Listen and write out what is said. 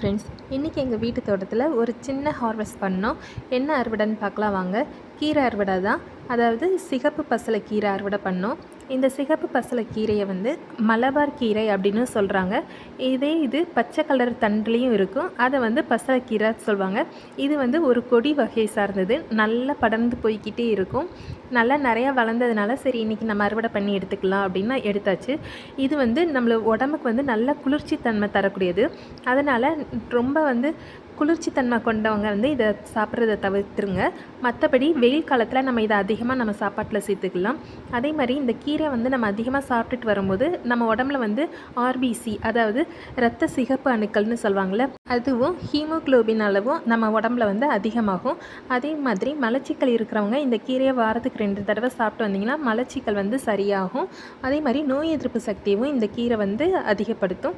Friends இன்றைக்கி எங்கள் வீட்டு தோட்டத்தில் ஒரு சின்ன ஹார்வெஸ்ட் பண்ணோம். என்ன அறுவடைன்னு பார்க்கலாம் வாங்க. கீரை அறுவடை தான். அதாவது சிகப்பு பசலை கீரை அறுவடை பண்ணோம். இந்த சிகப்பு பசலை கீரையை வந்து மலபார் கீரை அப்படின்னு சொல்கிறாங்க இதே இது பச்சை கலர் தண்டுலேயும் இருக்கும். அதை வந்து பசலை கீரை சொல்லுவாங்க இது வந்து ஒரு கொடி வகையை சார்ந்தது. நல்லா படர்ந்து போய்கிட்டே இருக்கும். நல்லா நிறையா வளர்ந்ததுனால சரி இன்றைக்கி நம்ம அறுவடை பண்ணி எடுத்துக்கலாம் அப்படின்னா எடுத்தாச்சு. இது வந்து நம்மள உடம்புக்கு வந்து நல்ல குளிர்ச்சி தன்மை தரக்கூடியது. அதனால் ரொம்ப வந்து குளிர்ச்சி தன்மை கொண்டவங்க வந்து இதை சாப்பிட்றத தவிர்த்துருங்க. மற்றபடி வெயில் காலத்தில் நம்ம இதை அதிகமாக நம்ம சாப்பாட்டில் சேர்த்துக்கலாம். அதே மாதிரி இந்த கீரை வந்து நம்ம அதிகமாக சாப்பிட்டுட்டு வரும்போது நம்ம உடம்புல வந்து ஆர்பிசி அதாவது இரத்த சிகப்பு அணுக்கள்னு சொல்லுவாங்கள்ல அதுவும் ஹீமோக்ளோபின் அளவும் நம்ம உடம்புல வந்து அதிகமாகும். அதே மாதிரி மலச்சிக்கல் இருக்கிறவங்க இந்த கீரையை வாரத்துக்கு ரெண்டு தடவை சாப்பிட்டு வந்தீங்கன்னா மலச்சிக்கல் வந்து சரியாகும். அதே மாதிரி நோய் எதிர்ப்பு சக்தியும் இந்த கீரை வந்து அதிகப்படுத்தும்.